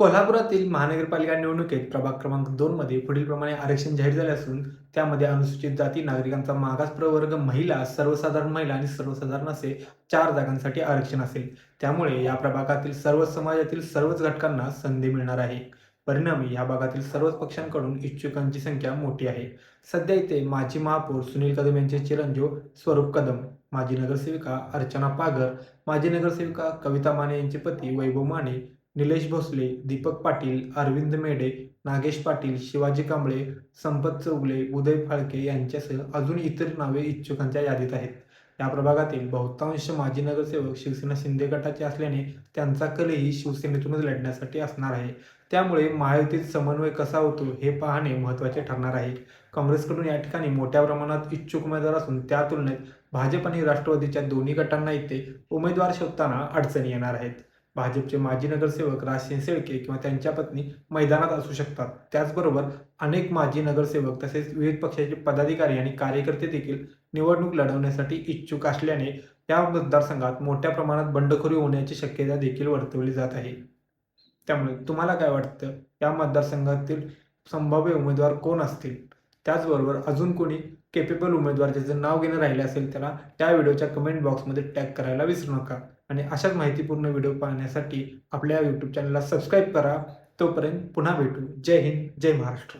कोल्हापुरातील महानगरपालिका निवडणुकीत प्रभाग क्रमांक दोन मध्ये पुढीलप्रमाणे आरक्षण जाहीर झाले असून त्यामध्ये अनुसूचित जाती नागरिकांचा मागास प्रवर्ग महिला सर्वसाधारण महिला आणि सर्वसाधारण असे चार जागांसाठी आरक्षण असेल. त्यामुळे या प्रभागातील सर्व समाजातील सर्वच घटकांना संधी मिळणार आहे. परिणामी या भागातील सर्वच पक्षांकडून इच्छुकांची संख्या मोठी आहे. सध्या इथे माजी महापौर सुनील कदम यांचे चिरंजीव स्वरूप कदम माजी नगरसेविका अर्चना पागर माजी नगरसेविका कविता माने यांचे पती वैभव माने निलेश भोसले दीपक पाटील अरविंद मेढे नागेश पाटील शिवाजी कांबळे संपत चौगले उदय फाळके यांच्यासह अजून इतर नावे इच्छुकांच्या यादीत आहेत. या प्रभागातील बहुतांश माजी नगरसेवक शिवसेना शिंदे गटाचे असल्याने त्यांचा कलही शिवसेनेतूनच लढण्यासाठी असणार आहे. त्यामुळे महायुतीत समन्वय कसा होतो हे पाहणे महत्त्वाचे ठरणार आहे. काँग्रेसकडून या ठिकाणी मोठ्या प्रमाणात इच्छुक उमेदवार असून त्या तुलनेत भाजप आणि राष्ट्रवादीच्या दोन्ही गटांना इथे उमेदवार शोधताना अडचणी येणार आहेत. भाजपचे माजी नगरसेवक राजसिंह शेळके किंवा त्यांच्या पत्नी मैदानात असू शकतात. त्याचबरोबर अनेक माजी नगरसेवक तसेच विविध पक्षाचे पदाधिकारी आणि कार्यकर्ते देखील निवडणूक लढवण्यासाठी इच्छुक असल्याने या मतदारसंघात मोठ्या प्रमाणात बंडखोरी होण्याची शक्यता देखील वर्तवली जात आहे. त्यामुळे तुम्हाला काय वाटतं? या मतदारसंघातील संभाव्य उमेदवार कोण असतील? त्याचबरोबर अजून कोणी केपेबल उमेदवार ज्याचं नाव घेणं राहिलं असेल त्याला त्या व्हिडिओच्या कमेंट बॉक्समध्ये टॅग करायला विसरू नका. आणि अशाच माहितीपूर्ण व्हिडिओ पाहण्यासाठी आपल्या यूट्यूब चॅनलला सबस्क्राईब करा. तोपर्यंत पुन्हा भेटू. जय हिंद जय महाराष्ट्र.